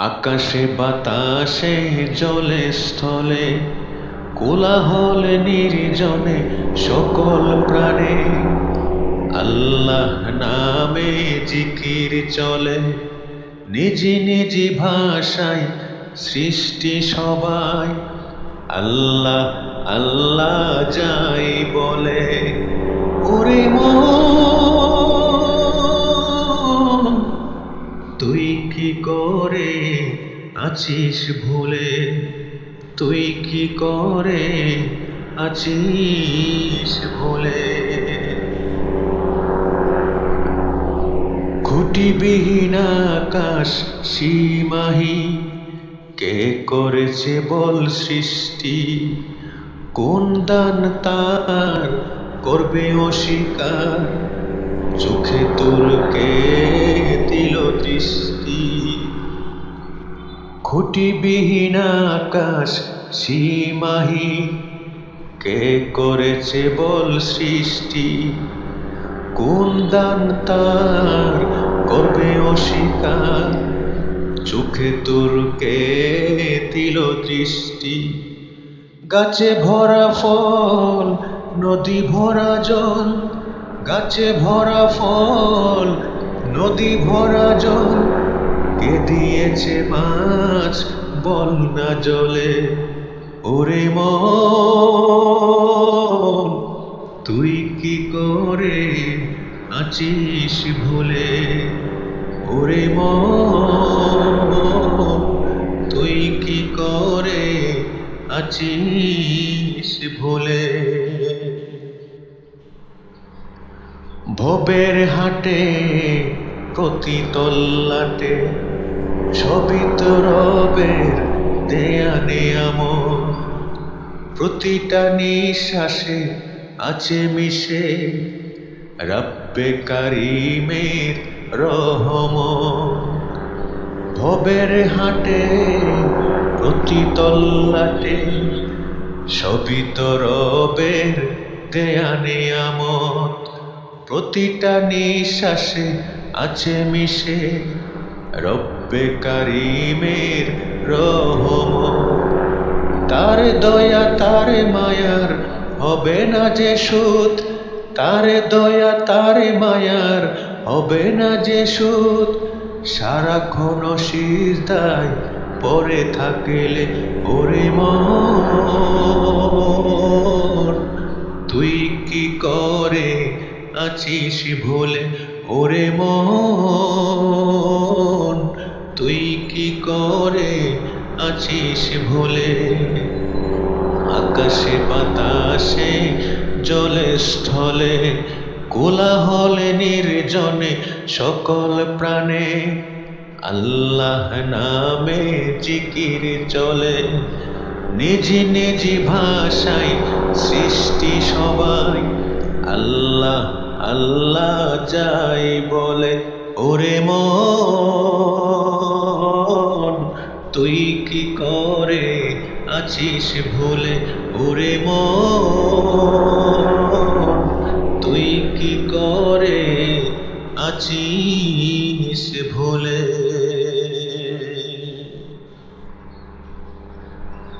আকাশে বাতাসে, জলে, স্থলে, কোলাহল নির্জনে সকল প্রাণে আল্লাহ নামে জিকির চলে। নিজ নিজ ভাষায় সৃষ্টি সবাই, আল্লাহ আল্লাহ যাই বলে। ওরে মন তুই কি করে আছিস ভুলে? তুই কি করে আছিস ভুলে? খুঁটিবিহীন আকাশ সীমাহি, কে করেছে বল সৃষ্টি? কোন দান তার করবে অস্বীকার? চোখে তোর কে দৃষ্টি খুঁটিবিহীন আকাশ, সীমাহি, কে করেছে বল সৃষ্টি? কোন দান তার করবে অস্বীকার? চোখে তোর কে দিল দৃষ্টি? গাছে ভরা ফল, নদী ভরা জল, গাছে ভরা ফল নদী ভরা জল কে দিয়েছে মাছ? বল না জলে। ওরে ম তুই কি করে আছিস ভুলে? ওরে ম তুই কি করে আছিস ভুলে? ভবের হাটে প্রতি তল্লাটে ছবি তো রবের দেয়া নেয়ামত প্রতিটা নিঃশ্বাসে আছে মিশে রব্বে কারিমের রহম। ভবের হাটে প্রতি তল্লাটে সবই তো রবের দেয়া নিয়ামত প্রতিটা নিঃশ্বাসে আছে মিশে। রব্বে কারিমের রহমত তার দয়া, তার মায়ার হবে না যে সুদ। তার দয়া, তার মায়ার হবে না যে সুদ। সারাক্ষণ সিজদায় পরে থাকলে ওরে মন। আছিস ভুলে, ওরে মন, তুই কি করে আছিস ভুলে? আকাশে, বাতাসে, জলে, স্থলে, কোলাহলে, নির্জনে, সকল প্রাণে, আল্লাহ নামে জিকির চলে। নিজ নিজ ভাষায় সৃষ্টি সবাই আল্লাহ আল্লাহ চাই বলে, ওরে মন, তুই কি করে আছিস ভুলে? ওরে মন, তুই কি করে আছিস ভুলে?